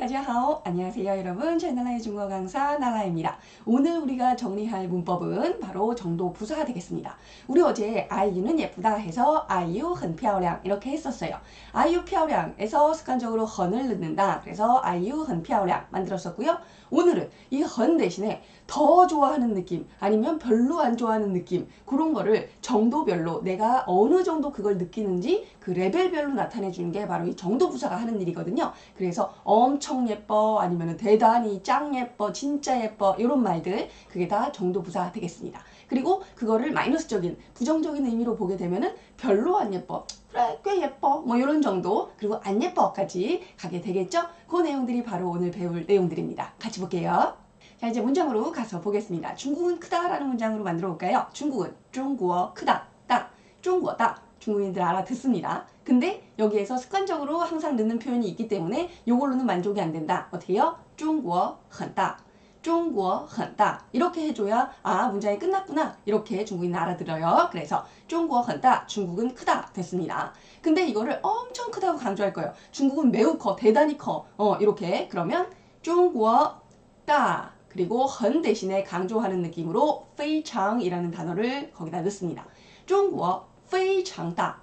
大家好. 안녕하세요, 여러분. 채널라의 중국어 강사 나라입니다. 오늘 우리가 정리할 문법은 바로 정도 부사가 되겠습니다. 우리 어제 아이유는 예쁘다 해서 아이유 很漂亮 이렇게 했었어요. 아이유 漂亮에서 습관적으로 很을 넣는다. 그래서 아이유 很漂亮 만들었었고요. 오늘은 이 很 대신에 더 좋아하는 느낌 아니면 별로 안 좋아하는 느낌 그런 거를 정도별로 내가 어느 정도 그걸 느끼는지 그 레벨별로 나타내 주는 게 바로 이 정도 부사가 하는 일이거든요. 그래서 엄청 예뻐 아니면 대단히 짱 예뻐 진짜 예뻐 이런 말들 그게 다 정도 부사 되겠습니다. 그리고 그거를 마이너스적인 부정적인 의미로 보게 되면은 별로 안 예뻐 그래 꽤 예뻐 뭐 이런 정도 그리고 안 예뻐까지 가게 되겠죠. 그 내용들이 바로 오늘 배울 내용들입니다. 같이 볼게요. 자 이제 문장으로 가서 보겠습니다. 중국은 크다라는 문장으로 만들어 볼까요? 중국은 중국어 크다 따 중국어다 중국인들 알아듣습니다. 근데 여기에서 습관적으로 항상 넣는 표현이 있기 때문에 이걸로는 만족이 안 된다. 어떻게요? 중국어 很大 중국어 很大 이렇게 해줘야 아 문장이 끝났구나 이렇게 중국인은 알아들어요. 그래서 중국어 很大 중국은 크다 됐습니다. 근데 이거를 엄청 크다고 강조할 거예요. 중국은 매우 커 대단히 커 어, 이렇게 그러면 중국어 大 그리고 很 대신에 강조하는 느낌으로 非常이라는 단어를 거기다 넣습니다. 중국어 非常大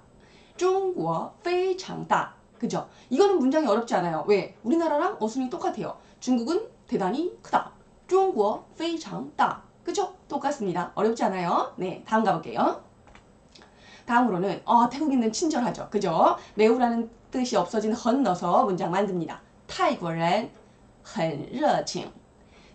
중국어 非常大 그죠? 이거는 문장이 어렵지 않아요. 왜? 우리나라랑 어순이 똑같아요. 중국은 대단히 크다. 중국어 非常大 그죠? 똑같습니다. 어렵지 않아요. 네, 다음 가볼게요. 다음으로는 어, 태국인은 친절하죠. 그죠? 매우라는 뜻이 없어진 헌 넣어서 문장 만듭니다. 타이거는 很热情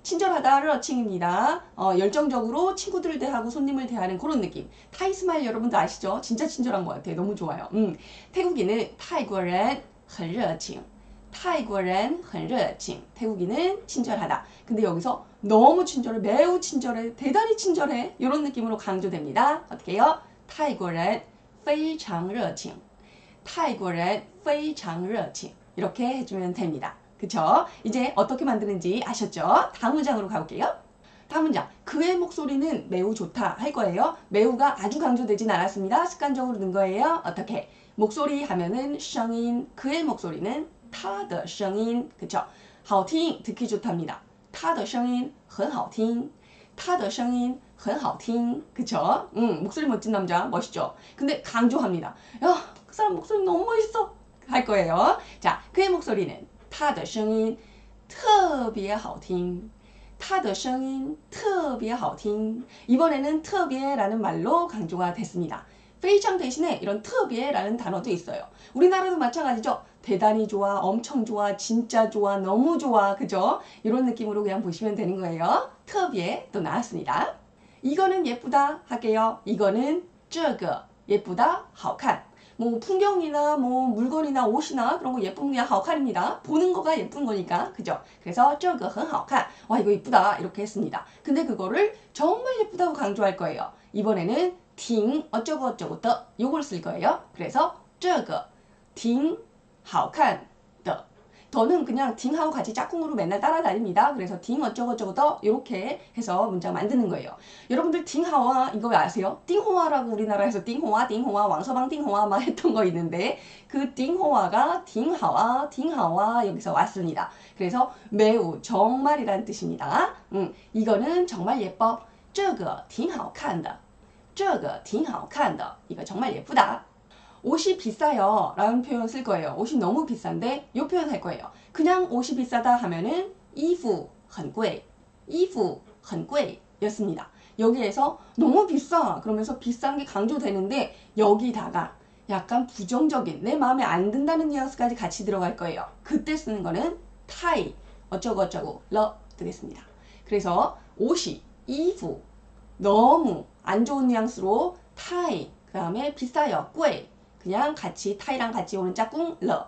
친절하다, 热情입니다. 어, 열정적으로 친구들을 대하고 손님을 대하는 그런 느낌. 타이스마일 여러분도 아시죠? 진짜 친절한 것 같아요. 너무 좋아요. 음, 태국인은 타이거는 很热情 타이거는 很热情 태국인은 친절하다. 근데 여기서 너무 친절해, 매우 친절해, 대단히 친절해 이런 느낌으로 강조됩니다. 어떻게요? 타이거는 非常热情 타이거는 非常热情 이렇게 해주면 됩니다. 그쵸? 이제 어떻게 만드는지 아셨죠? 다음 문장으로 가볼게요. 다음 문장. 그의 목소리는 매우 좋다 할 거예요. 매우가 아주 강조되진 않았습니다. 습관적으로 넣은 거예요. 어떻게? 목소리 하면은 声音 그의 목소리는 他的 声音 그쵸? 好听 듣기 좋답니다. 他的 声音 很好听. 他的 声音 很好听. 그쵸? 음, 목소리 멋진 남자 멋있죠? 근데 강조합니다. 야, 그 사람 목소리 너무 멋있어. 할 거예요. 자, 그의 목소리는 他的声音特别好听。他的声音特别好听. 이번에는 特别라는 말로 강조가 됐습니다. 非常 대신에 이런 特别라는 단어도 있어요. 우리나라도 마찬가지죠. 대단히 좋아, 엄청 좋아, 진짜 좋아, 너무 좋아, 그죠? 이런 느낌으로 그냥 보시면 되는 거예요. 特别또 나왔습니다. 이거는 예쁘다 할게요. 이거는 这个 예쁘다, 好看. 뭐 풍경이나 뭐 물건이나 옷이나 그런 거 예쁘면 그냥 好看입니다. 보는 거가 예쁜 거니까. 그죠? 그래서 这个很好看. 와 이거 예쁘다. 이렇게 했습니다. 근데 그거를 정말 예쁘다고 강조할 거예요. 이번에는 挺 어쩌고 어쩌고 더 요걸 쓸 거예요. 그래서 这个挺好看 的 더는 그냥 딩하고 같이 짝꿍으로 맨날 따라다닙니다. 그래서 딩 어쩌고저쩌고 더 이렇게 해서 문장 만드는 거예요. 여러분들 딩하와 이거 아세요? 띵호화라고 우리나라에서 띵호화, 띵호화, 왕서방 띵호화 막 했던 거 있는데 그 띵호화가 딩하와, 딩하와 여기서 왔습니다. 그래서 매우 정말이란 뜻입니다. 음, 이거는 정말 예뻐. 这个挺好看的.这个挺好看的. 이거 정말 예쁘다. 옷이 비싸요 라는 표현 쓸 거예요. 옷이 너무 비싼데 이 표현 할 거예요. 그냥 옷이 비싸다 하면은 衣服很贵衣服很贵 였습니다. 여기에서 너무 비싸 그러면서 비싼 게 강조되는데 여기다가 약간 부정적인 내 마음에 안 든다는 뉘앙스까지 같이 들어갈 거예요. 그때 쓰는 거는 타이 어쩌고 어쩌고 러 되겠습니다. 그래서 옷이 衣服 너무 안 좋은 뉘앙스로 타이 그 다음에 비싸요 贵 그냥 같이 타이랑 같이 오는 짝꿍 러.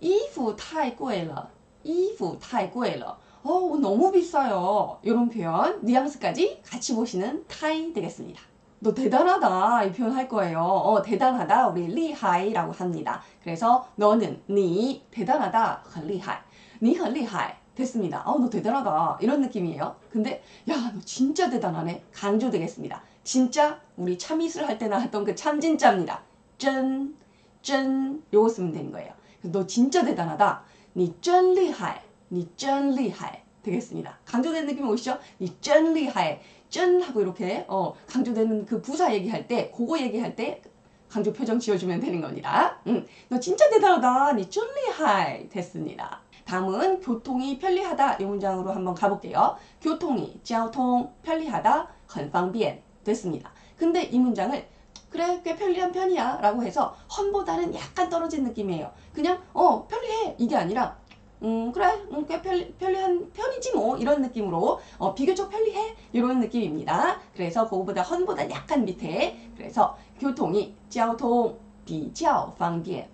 이후 타이 꼬에러. 이후 타이 꼬에러. 어 너무 비싸요. 이런 표현 뉘앙스까지 같이 보시는 타이 되겠습니다. 너 대단하다 이 표현 할 거예요. 어, 대단하다 우리 리하이라고 합니다. 그래서 너는 니 대단하다 그 리하이 니한 그 리하이 됐습니다. 어, 너 대단하다 이런 느낌이에요. 근데 야 너 진짜 대단하네 강조되겠습니다. 진짜 우리 참이슬 할 때 나왔던 그 참진짜입니다. 짠, 짠 요거 쓰면 되는 거예요. 너 진짜 대단하다. 니 짠리하이. 니真 厉害 되겠습니다. 강조되는 느낌이 오시죠? 니真 厉害. 쩐 하고 이렇게 어, 강조되는 그 부사 얘기할 때 그거 얘기할 때 강조 표정 지어주면 되는 겁니다. 응, 너 진짜 대단하다. 니真 厉害 됐습니다. 다음은 교통이 편리하다 이 문장으로 한번 가볼게요. 교통이 交通 편리하다 很方便 됐습니다. 근데 이 문장을 그래 꽤 편리한 편이야 라고 해서 헌보다는 약간 떨어진 느낌이에요. 그냥 어 편리해 이게 아니라 음 그래 음, 꽤 편리, 편리한 편이지 뭐 이런 느낌으로 어, 비교적 편리해 이런 느낌입니다. 그래서 그거보다 헌보다 약간 밑에 그래서 교통이 交通比较方便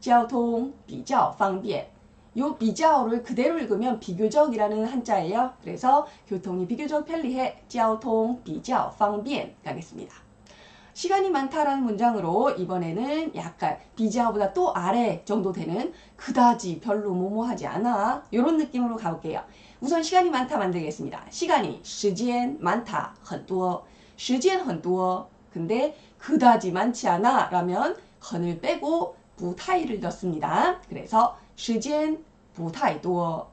交通比较方便요 비자어를 그대로 읽으면 비교적이라는 한자예요. 그래서 교통이 비교적 편리해 交通比较方便 가겠습니다. 시간이 많다라는 문장으로 이번에는 약간 비자어보다 또 아래 정도 되는 그다지 별로 뭐뭐하지 않아 이런 느낌으로 가볼게요. 우선 시간이 많다 만들겠습니다. 시간이 时间 많다 很多时间很多 근데 그다지 많지 않아 라면 헌을 빼고 부타이를 넣습니다. 그래서 时间不太多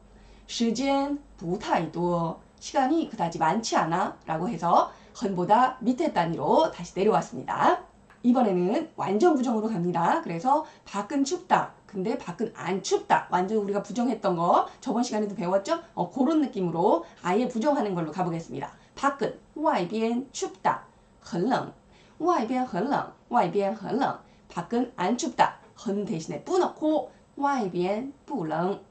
时间不太多 시간이 그다지 많지 않아 라고 해서 헌보다 밑에 단위로 다시 내려왔습니다. 이번에는 완전 부정으로 갑니다. 그래서 밖은 춥다. 근데 밖은 안 춥다. 완전 우리가 부정했던 거 저번 시간에도 배웠죠? 어, 그런 느낌으로 아예 부정하는 걸로 가보겠습니다. 밖은 外边 춥다. 很冷.外边很冷.外边很冷. 밖은 안 춥다. 헌 대신에 뿌 넣고 外边不冷.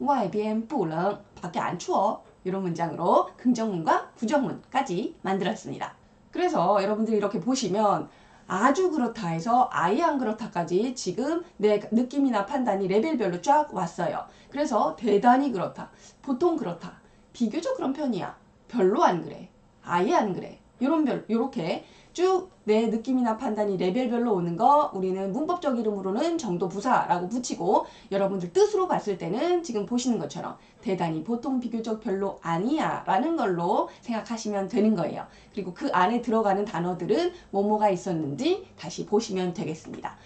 外边不冷. 밖에 안 추워. 이런 문장으로 긍정문과 부정문까지 만들었습니다. 그래서 여러분들이 이렇게 보시면 아주 그렇다 해서 아예 안 그렇다까지 지금 내 느낌이나 판단이 레벨별로 쫙 왔어요. 그래서 대단히 그렇다. 보통 그렇다. 비교적 그런 편이야. 별로 안 그래. 아예 안 그래. 요런 별, 요렇게 쭉 내 느낌이나 판단이 레벨별로 오는 거 우리는 문법적 이름으로는 정도 부사라고 붙이고 여러분들 뜻으로 봤을 때는 지금 보시는 것처럼 대단히 보통 비교적 별로 아니야 라는 걸로 생각하시면 되는 거예요. 그리고 그 안에 들어가는 단어들은 뭐뭐가 있었는지 다시 보시면 되겠습니다.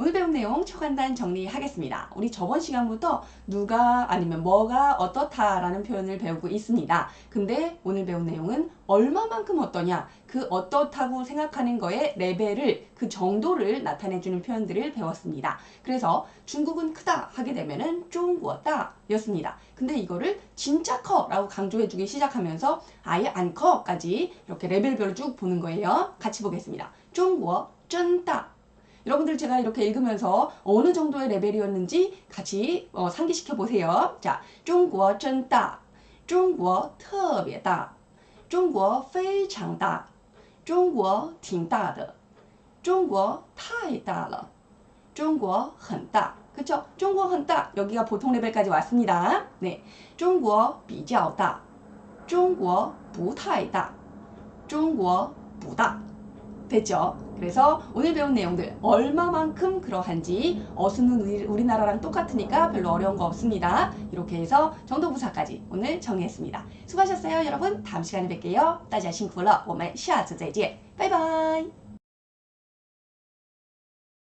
오늘 배운 내용 초간단 정리하겠습니다. 우리 저번 시간부터 누가 아니면 뭐가 어떻다라는 표현을 배우고 있습니다. 근데 오늘 배운 내용은 얼마만큼 어떠냐 그 어떻다고 생각하는 거의 레벨을 그 정도를 나타내주는 표현들을 배웠습니다. 그래서 중국은 크다 하게 되면은 중국다 였습니다. 근데 이거를 진짜 커 라고 강조해주기 시작하면서 아예 안 커까지 이렇게 레벨별로 쭉 보는 거예요. 같이 보겠습니다. 중국 真大 여러분들 제가 이렇게 읽으면서 어느 정도의 레벨이었는지 같이 어, 상기시켜 보세요. 자, 中国真大,中国特别大,中国非常大,中国挺大的,中国太大了,中国很大. 그쵸? 中国很大 여기가 보통 레벨까지 왔습니다. 네, 中国比较大,中国不太大,中国不大. 됐죠? 그래서 오늘 배운 내용들 얼마만큼 그러한지 어수는 우리, 우리나라랑 똑같으니까 별로 어려운 거 없습니다. 이렇게 해서 정도부사까지 오늘 정리했습니다. 수고하셨어요 여러분. 다음 시간에 뵐게요. 大家辛苦了.我们下次再见. 바이바이.